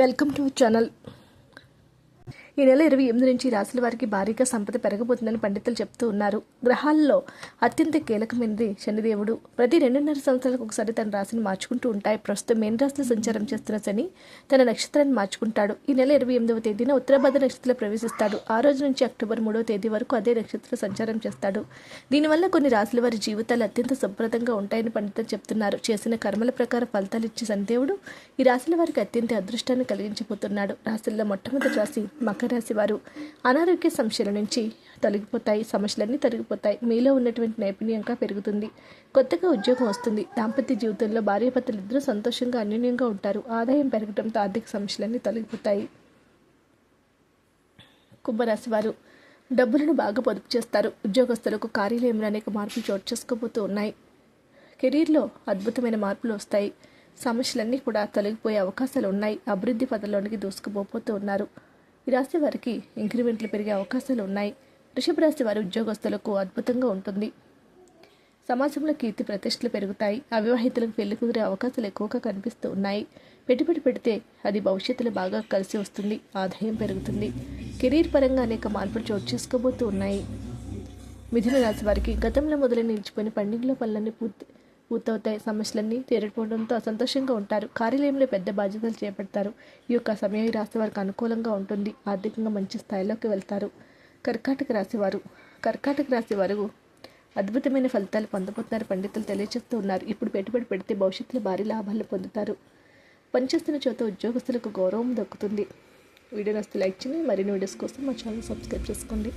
welcome to the channel. ఈ నెల ఇరవై ఎనిమిది నుంచి ఈ రాశుల వారికి భారీగా సంపద పెరగబోతుందని పండితులు చెప్తూ ఉన్నారు. గ్రహాల్లో అత్యంత కీలకమైనది శనిదేవుడు. ప్రతి రెండున్నర సంవత్సరాలకు ఒకసారి తన రాశిని మార్చుకుంటూ ఉంటాయి. ప్రస్తుతం మేన్ రాశిలో సంచారం చేస్తున్న శని తన నక్షత్రాన్ని మార్చుకుంటాడు. ఈ నెల ఇరవై ఎనిమిదవ తేదీన ఉత్తరాభద్ర నక్షత్రంలో ప్రవేశిస్తాడు. ఆ రోజు నుంచి అక్టోబర్ మూడవ తేదీ వరకు అదే నక్షత్ర సంచారం చేస్తాడు. దీనివల్ల కొన్ని రాశుల వారి జీవితాలు అత్యంత శుభ్రతంగా ఉంటాయని పండితులు చెప్తున్నారు. చేసిన కర్మల ప్రకారం ఫలితాలు ఇచ్చే శనిదేవుడు ఈ రాశుల వారికి అత్యంత అదృష్టాన్ని కలిగించబోతున్నాడు. రాశుల్లో మొట్టమొదటి రాశి మకర రాశి వారు అనారోగ్య సమస్యల నుంచి తొలగిపోతాయి. సమస్యలన్నీ తొలగిపోతాయి. మీలో ఉన్నటువంటి నైపుణ్యంగా పెరుగుతుంది. కొత్తగా ఉద్యోగం వస్తుంది. దాంపత్య జీవితంలో భార్యాభర్తలు ఇద్దరూ సంతోషంగా అన్యోన్యంగా ఉంటారు. ఆదాయం పెరగడంతో ఆర్థిక సమస్యలన్నీ తొలగిపోతాయి. కుంభరాశి వారు డబ్బులను బాగా పొదుపు చేస్తారు. ఉద్యోగస్తులకు కార్యాలయంలో అనేక మార్పులు చోటు చేసుకోబోతూ ఉన్నాయి. కెరీర్లో అద్భుతమైన మార్పులు వస్తాయి. సమస్యలన్నీ కూడా తొలగిపోయే అవకాశాలు ఉన్నాయి. అభివృద్ధి పదంలోనికి దూసుకుపోతూ ఉన్నారు. ఈ రాశి వారికి ఇంక్రిమెంట్లు పెరిగే అవకాశాలు ఉన్నాయి. వృషభ రాశి వారి ఉద్యోగస్తులకు అద్భుతంగా ఉంటుంది. సమాజంలో కీర్తి ప్రతిష్టలు పెరుగుతాయి. అవివాహితులకు పెళ్ళి కుదిరే అవకాశాలు ఎక్కువగా కనిపిస్తూ ఉన్నాయి. పెట్టుబడి పెడితే అది భవిష్యత్తులో బాగా కలిసి వస్తుంది. ఆదాయం పెరుగుతుంది. కెరీర్ పరంగా అనేక మార్పులు చోటు చేసుకోబోతూ ఉన్నాయి. మిథున రాశి వారికి గతంలో మొదలై నిలిచిపోయిన పండింగ్లో పనులన్నీ పూర్తి పూర్తవుతాయి. సమస్యలన్నీ తీరకపోవడంతో అసంతోషంగా ఉంటారు. కార్యాలయంలో పెద్ద బాధ్యతలు చేపడతారు. ఈ యొక్క సమయం రాశి వారికి అనుకూలంగా ఉంటుంది. ఆర్థికంగా మంచి స్థాయిలోకి వెళ్తారు. కర్కాటక రాశివారు కర్కాటక రాశి వారు అద్భుతమైన ఫలితాలు పొందబోతున్నారు పండితులు తెలియజేస్తూ ఉన్నారు. ఇప్పుడు పెట్టుబడి పెడితే భవిష్యత్తులో భారీ లాభాలు పొందుతారు. పనిచేస్తున్న చోట ఉద్యోగస్తులకు గౌరవం దక్కుతుంది. వీడియో నస్తే లైక్ చేయండి. మరిన్ని వీడియోస్ కోసం మా ఛానల్ సబ్స్క్రైబ్ చేసుకోండి.